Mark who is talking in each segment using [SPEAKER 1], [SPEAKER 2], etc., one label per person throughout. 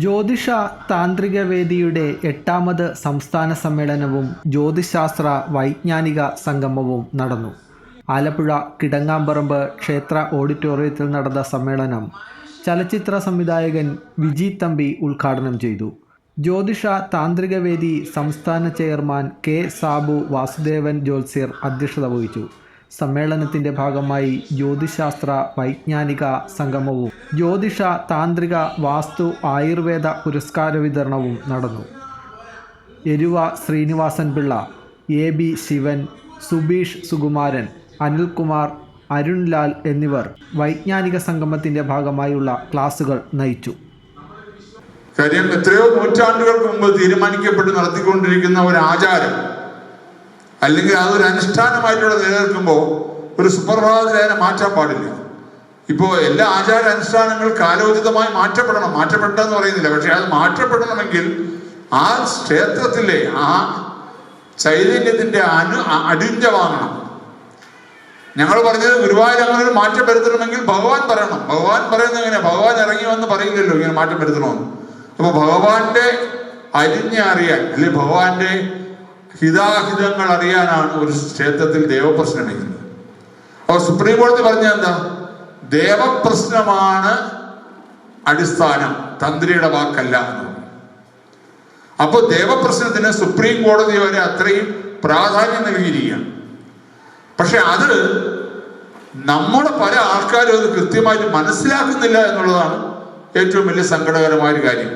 [SPEAKER 1] ജ്യോതിഷ താന്ത്രിക വേദിയുടെ എട്ടാമത് സംസ്ഥാന സമ്മേളനവും ജ്യോതിശാസ്ത്ര വൈജ്ഞാനിക സംഗമവും നടന്നു. ആലപ്പുഴ കിടങ്ങാമ്പറമ്പ് ക്ഷേത്ര ഓഡിറ്റോറിയത്തിൽ നടന്ന സമ്മേളനം ചലച്ചിത്ര സംവിധായകൻ വിജി തമ്പി ഉദ്ഘാടനം ചെയ്തു. ജ്യോതിഷ താന്ത്രിക വേദി സംസ്ഥാന ചെയർമാൻ കെ സാബു വാസുദേവൻ ജോത്സ്യർ അധ്യക്ഷത വഹിച്ചു. സമ്മേളനത്തിന്റെ ഭാഗമായി ജ്യോതിശാസ്ത്ര വൈജ്ഞാനിക സംഗമവും ജ്യോതിഷ താന്ത്രിക വാസ്തു ആയുർവേദ പുരസ്കാര വിതരണവും നടന്നു. എരുവ ശ്രീനിവാസൻ പിള്ള എ ബി ശിവൻ സുബീഷ് സുകുമാരൻ അനിൽകുമാർ അരുൺലാൽ എന്നിവർ വൈജ്ഞാനിക സംഗമത്തിന്റെ ഭാഗമായുള്ള ക്ലാസുകൾ നയിച്ചു.
[SPEAKER 2] കാര്യം എത്രയോ നൂറ്റാണ്ടുകൾക്ക് മുമ്പ് തീരുമാനിക്കപ്പെട്ട് നടത്തിക്കൊണ്ടിരിക്കുന്ന ഒരു ആചാരം അല്ലെങ്കിൽ അതൊരു അനുഷ്ഠാനമായിട്ടൂടെ നിലനിൽക്കുമ്പോൾ ഒരു സുപ്രഭാതത്തിൽ അതിനെ മാറ്റാൻ പാടില്ല. ഇപ്പോൾ എല്ലാ ആചാര അനുഷ്ഠാനങ്ങൾ കാലോചിതമായി മാറ്റപ്പെടണം. മാറ്റപ്പെട്ടെന്ന് പറയുന്നില്ല. പക്ഷെ അത് മാറ്റപ്പെടണമെങ്കിൽ ആ ക്ഷേത്രത്തിലെ ആ ചൈതന്യത്തിന്റെ അനു അടിഞ്ഞ വാങ്ങണം. ഞങ്ങൾ പറഞ്ഞത് ഗുരുവായൂർ അങ്ങനെ ഒരു മാറ്റം വരുത്തണമെങ്കിൽ ഭഗവാൻ പറയണം. ഭഗവാൻ പറയുന്നത് എങ്ങനെ ഭഗവാൻ ഇറങ്ങി വന്ന് പറയില്ലല്ലോ ഇങ്ങനെ മാറ്റം വരുത്തണമെന്ന് അപ്പൊ ഭഗവാന്റെ അരിഞ്ഞ അറിയാൻ അല്ലെ ഭഗവാന്റെ ഹിതാഹിതങ്ങൾ അറിയാനാണ് ഒരു ക്ഷേത്രത്തിൽ ദേവപ്രശ്നം വയ്ക്കുന്നത് അപ്പൊ സുപ്രീം കോടതി പറഞ്ഞ എന്താ? ദേവപ്രശ്നമാണ് അടിസ്ഥാനം തന്ത്രിയുടെ വാക്കല്ല അപ്പോൾ അപ്പൊ ദേവപ്രശ്നത്തിന് സുപ്രീം കോടതി വരെ അത്രയും പ്രാധാന്യം നൽകിയിരിക്കുകയാണ്. പക്ഷെ അത് നമ്മുടെ പല ആൾക്കാരും അത് കൃത്യമായിട്ട് മനസ്സിലാക്കുന്നില്ല എന്നുള്ളതാണ് ഏറ്റവും വലിയ സങ്കടകരമായ ഒരു കാര്യം.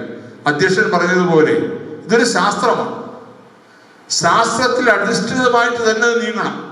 [SPEAKER 2] അധ്യക്ഷൻ പറഞ്ഞതുപോലെ ഇതൊരു ശാസ്ത്രമാണ്. ശാസ്ത്രത്തിൽ അധിഷ്ഠിതമായിട്ട് തന്നെ നീങ്ങണം.